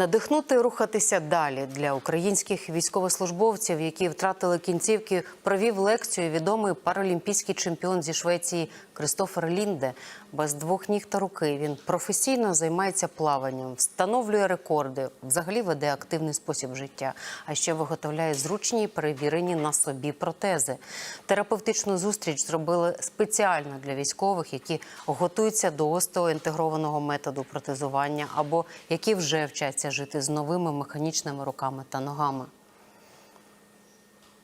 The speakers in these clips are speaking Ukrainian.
Надихнути рухатися далі для українських військовослужбовців, які втратили кінцівки, провів лекцію відомий паралімпійський чемпіон зі Швеції Кристофер Лінде. Без двох ніг та руки він професійно займається плаванням, встановлює рекорди, взагалі веде активний спосіб життя, а ще виготовляє зручні перевірені на собі протези. Терапевтичну зустріч зробили спеціально для військових, які готуються до остеоінтегрованого методу протезування або які вже вчаться жити з новими механічними руками та ногами.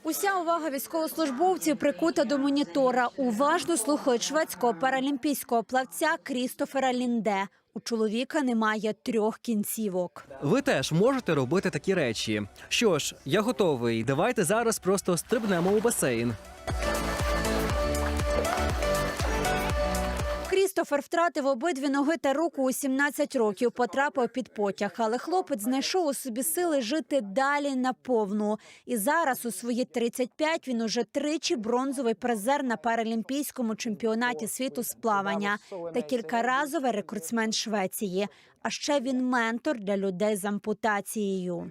Уся увага військовослужбовців прикута до монітора. Уважно слухають шведського паралімпійського плавця Крістофера Лінде. У чоловіка немає трьох кінцівок. Ви теж можете робити такі речі. Що ж, я готовий. Давайте зараз просто стрибнемо у басейн. Крістофер втратив обидві ноги та руку у 17 років. Потрапив під потяг, але хлопець знайшов у собі сили жити далі наповну. І зараз, у свої 35, він уже тричі бронзовий призер на паралімпійському чемпіонаті світу з плавання та кількаразовий рекордсмен Швеції. А ще він ментор для людей з ампутацією.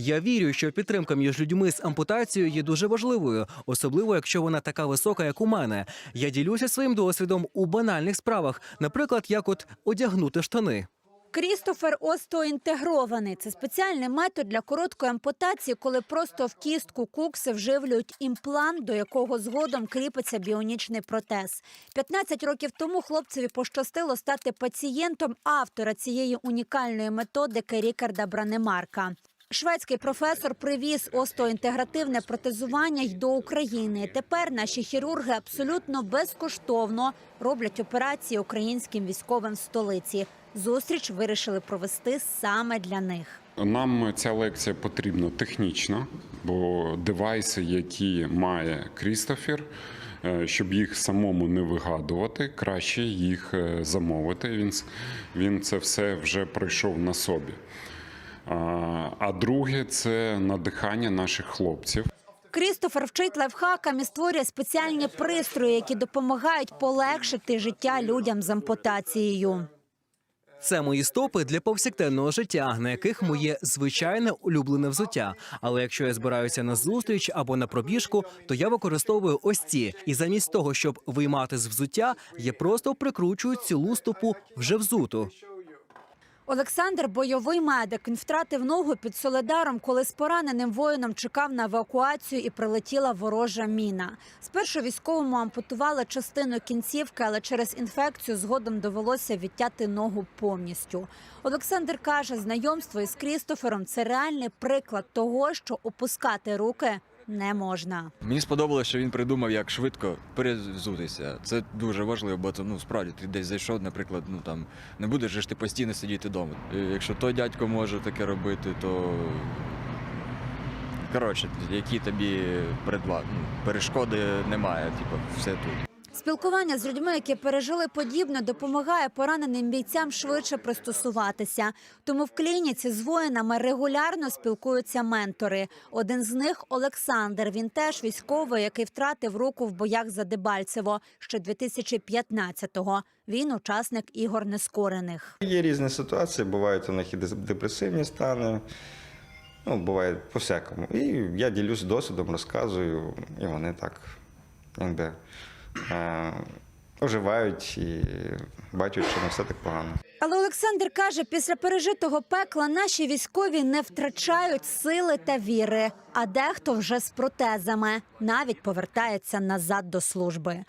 Я вірю, що підтримка між людьми з ампутацією є дуже важливою, особливо якщо вона така висока, як у мене. Я ділюся своїм досвідом у банальних справах, наприклад, як от одягнути штани. Крістофер остеоінтегрований. Це спеціальний метод для короткої ампутації, коли просто в кістку кукси вживлюють імплант, до якого згодом кріпиться біонічний протез. 15 років тому хлопцеві пощастило стати пацієнтом автора цієї унікальної методики Рікарда Бранемарка. Шведський професор привіз остеоінтегративне протезування й до України. Тепер наші хірурги абсолютно безкоштовно роблять операції українським військовим в столиці. Зустріч вирішили провести саме для них. Нам ця лекція потрібна технічно, бо девайси, які має Крістофер, е, щоб їх самому не вигадувати, краще їх е, замовити. Він, він це все вже пройшов на собі. А, друге це надихання наших хлопців. Крістофер вчить лайфхакам і створює спеціальні пристрої, які допомагають полегшити життя людям з ампутацією. Це мої стопи для повсякденного життя, на яких моє звичайне улюблене взуття. Але якщо я збираюся на зустріч або на пробіжку, то я використовую ось ці. І замість того, щоб виймати з взуття, я просто прикручую цілу стопу вже взуту. Олександр бойовий медик. Він втратив ногу під Соледаром, коли з пораненим воїном чекав на евакуацію і прилетіла ворожа міна. Спершу військовому ампутували частину кінцівки, але через інфекцію згодом довелося відтяти ногу повністю. Олександр каже, знайомство із Крістофером це реальний приклад того, що опускати руки не можна. Мені сподобалося, що він придумав, як швидко перезутися. Це дуже важливо, бо це, ну справді ти десь зайшов, наприклад, ну там не будеш ж ти постійно сидіти вдома. Якщо той дядько може таке робити, то коротше, які тобі ну, перешкоди немає, типу, все тут. Спілкування з людьми, які пережили подібне, допомагає пораненим бійцям швидше пристосуватися. Тому в клініці з воїнами регулярно спілкуються ментори. Один з них Олександр. Він теж військовий, який втратив руку в боях за Дебальцево ще 2015-го. Він учасник ігор нескорених. Є різні ситуації, бувають у них і депресивні стани. Ну, буває по-всякому. І я ділюсь досвідом, розказую, і вони так якби оживають і бачать, що не все так погано. Але Олександр каже, після пережитого пекла наші військові не втрачають сили та віри, а дехто вже з протезами навіть повертається назад до служби.